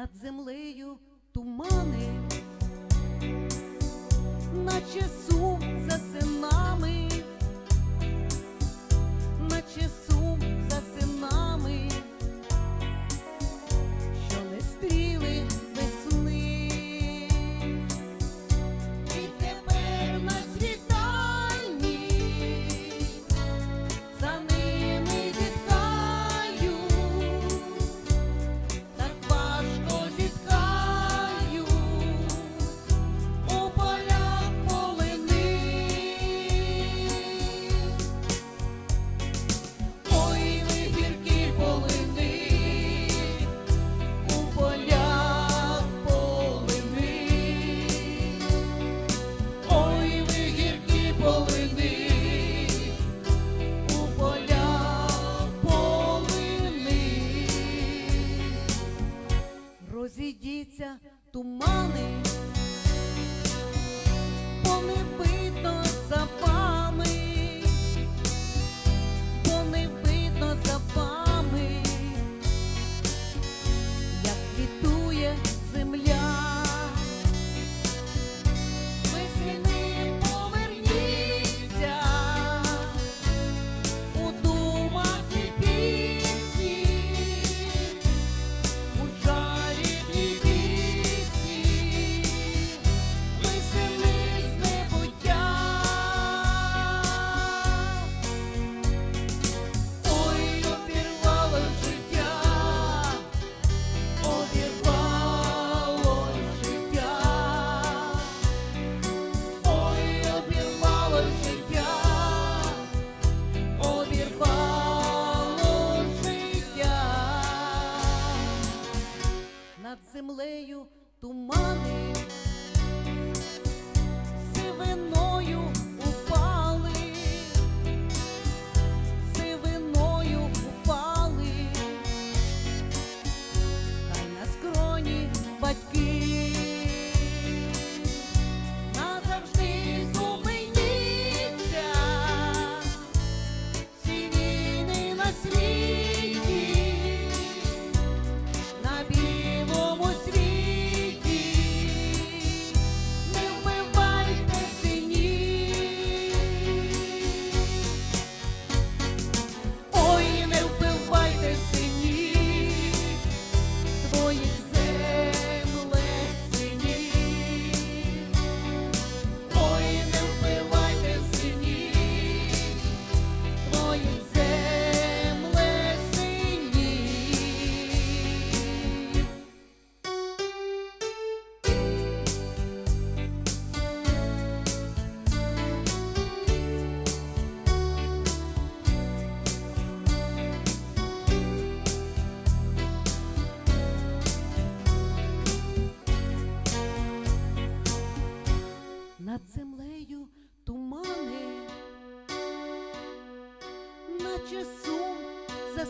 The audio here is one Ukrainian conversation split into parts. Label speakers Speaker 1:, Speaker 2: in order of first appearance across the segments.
Speaker 1: над землею.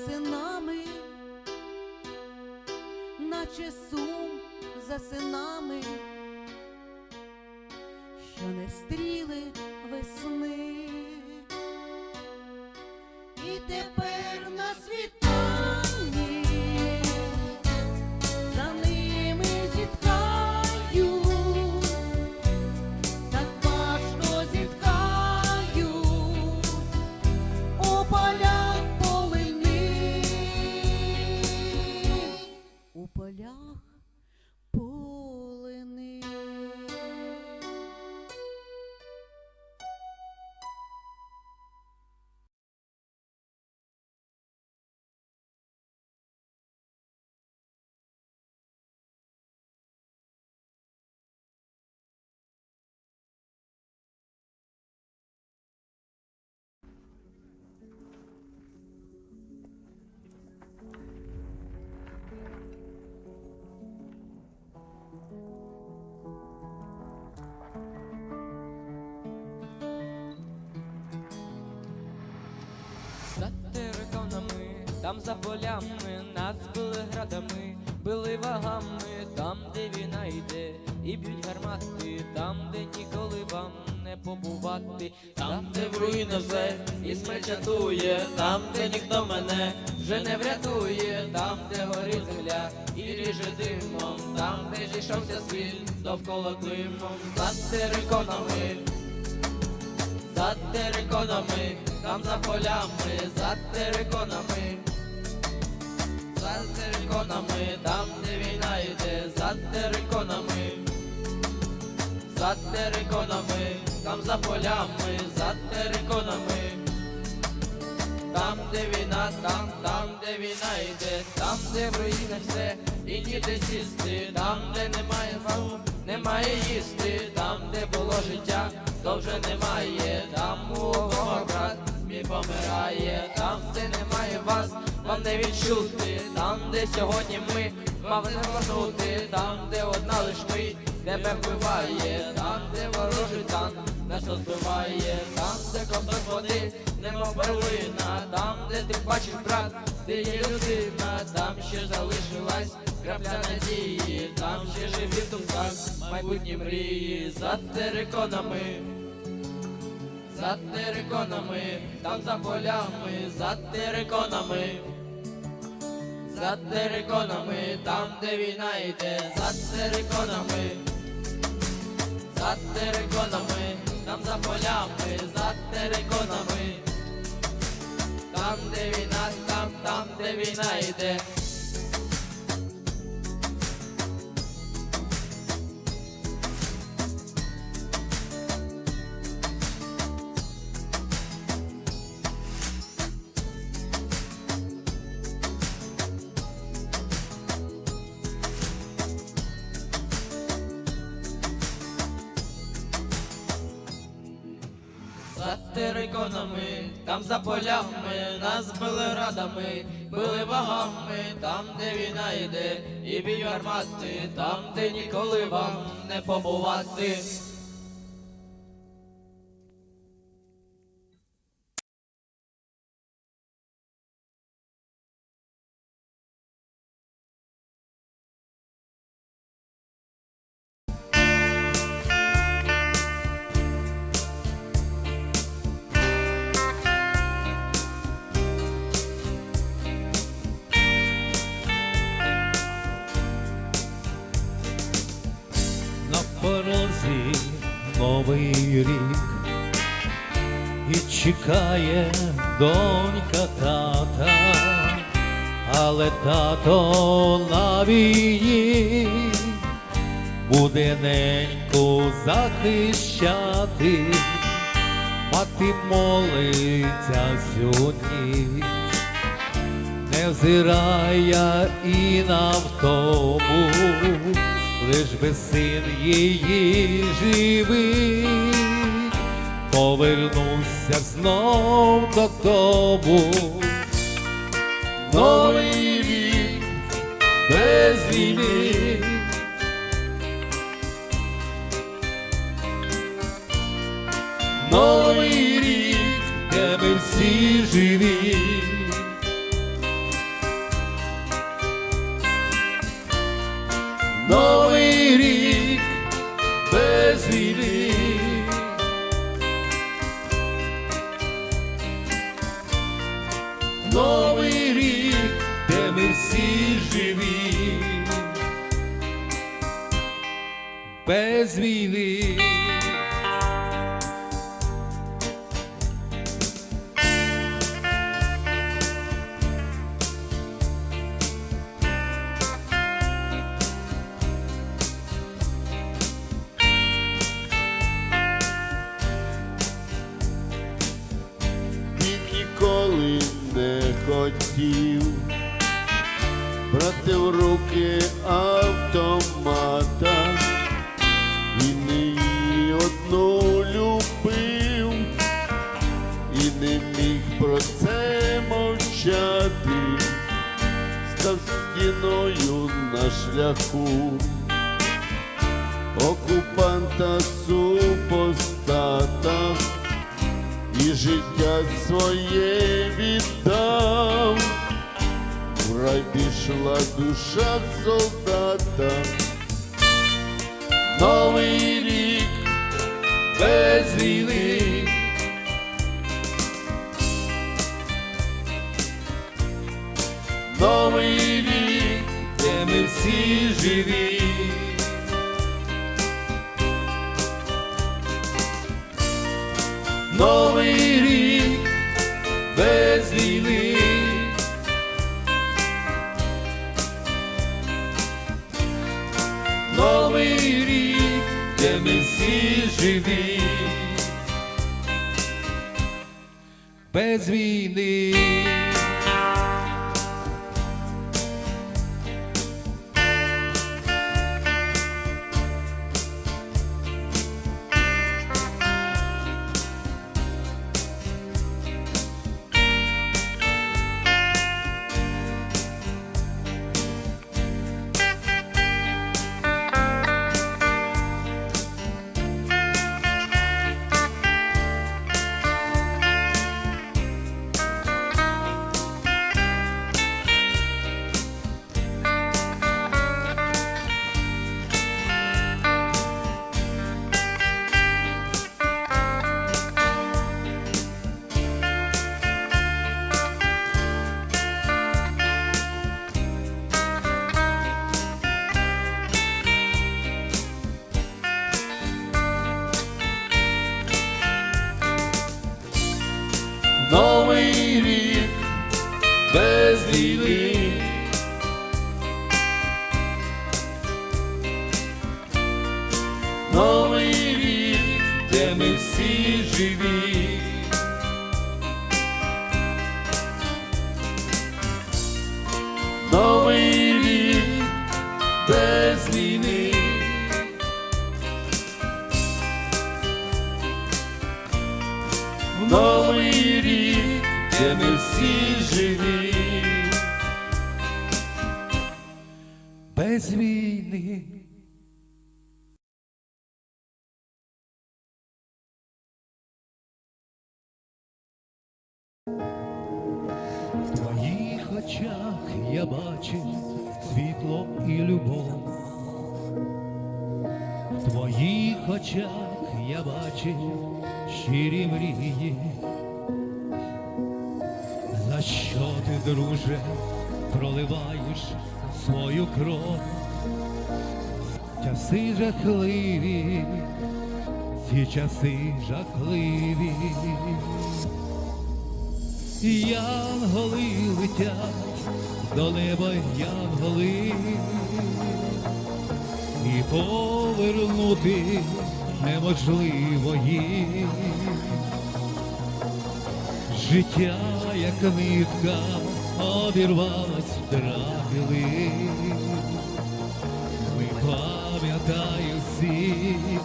Speaker 1: Синами, наче сум за синами, що не стріли весни.
Speaker 2: Там за полями, нас били градами, били вагами, там, де війна йде, і б'ють гармати, там, де ніколи вам не побувати, там, де в руїни все, і смерть там, де ніхто мене вже не врятує, там, де горить земля і ріже димом, там, де зійшовся світ, довкола климом, за териконами за териконами, там за полями, за териконами, за териконами, там де війна йде, за териконами, за териконами, там за полями, за териконами, там, де війна, там, там, де війна йде, там, де в руїнах все, і ніде сісти, там, де немає фау, немає їсти, там, де було життя, то вже немає, там у кого мій помирає, там, де немає вас, вам не відчути, там, де сьогодні ми мав не вернути, там, де одна лиш ми тебе вбиває, там, де ворожий танк нас розбиває, там, де ковток води, немов перлина, там, де ти бачиш брат, де є людина, там ще залишилась крапля надії, там ще живі в майбутні мрії. За териконами. За териконами, там за полями, за териконами, за териконами, там, де війна йде, за териконами, за териконами, там за полями, за териконами, там, де війна, там, там, де війна йде. Териконами, там за полями, нас били радами, били вагами, там, де війна йде, і бій армати, там, де ніколи вам не побувати.
Speaker 3: Новий рік. І чекає донька тата, але тато на війні буде неньку захищати, мати молиться ніч, не взирає і на втому, лиш би син її живий, повернувся знов додому. Новий рік без війни. Новий
Speaker 4: без війни.
Speaker 5: Хотів брати в руки стіною на шляху. Окупанта супостата і життя своє віддав, в пішла душа солдата,
Speaker 4: Новий рік без війни. Новий всі живі. Новий рік без війни. Новий рік, де ми всі живі, без війни. Всі живі. Без війни.
Speaker 3: В твоїх очах я бачив світло і любов. В твоїх очах я бачив щирі мрії. Що ти, друже, проливаєш свою кров? Часи жахливі, ці часи жахливі. Янголи летять до неба янголи, і повернути неможливо їх. Життя, як нитка, обірвалась втратили. Ми пам'ятаємо всіх,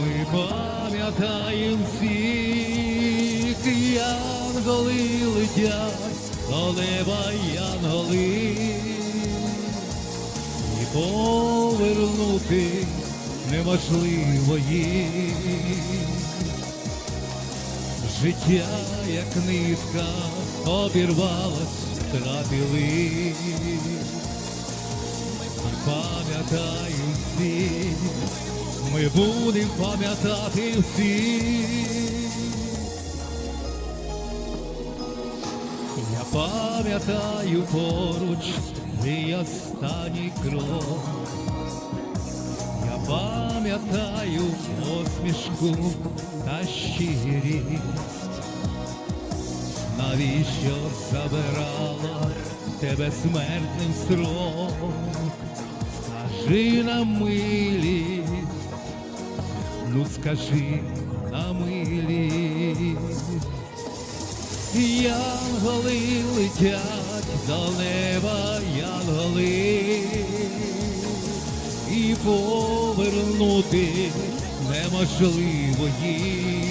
Speaker 3: ми пам'ятаємо всіх, янголи летять, до неба янголи, і повернути неможливо їх. Життя, як нитка, обірвалась, втратили. Ми пам'ятаємо всі, Ми будемо пам'ятати всіх. Я пам'ятаю поруч твій останній крок. Пам'ятаю посмішку та щирість. Навіщо забирала тебе смертним строк? Скажи на милість, ну скажи на милість. Янголи летять до неба, янголи, повернути неможливо їх.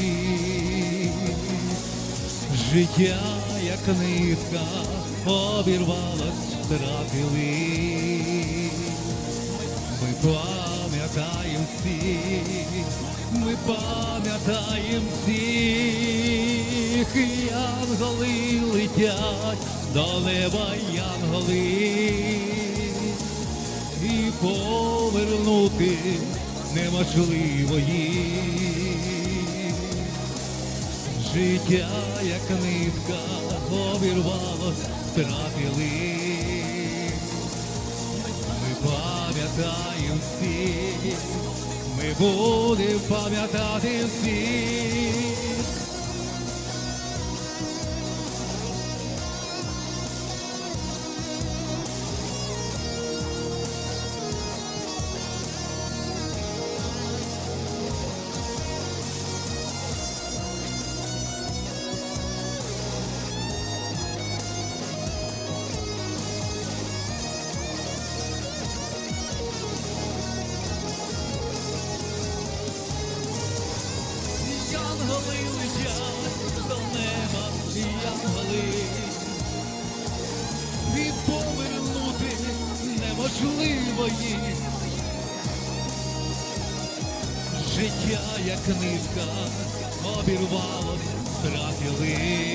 Speaker 3: Життя, як нитка, обірвалась, втратили. Ми пам'ятаємо всіх, ми пам'ятаємо всіх, янголи летять до неба янголи, повернути неможливо їх. Життя, як нитка, обірвалось, втратили. Ми пам'ятаємо всіх, ми будемо пам'ятати всіх. Нитка, обірвалось, втратили.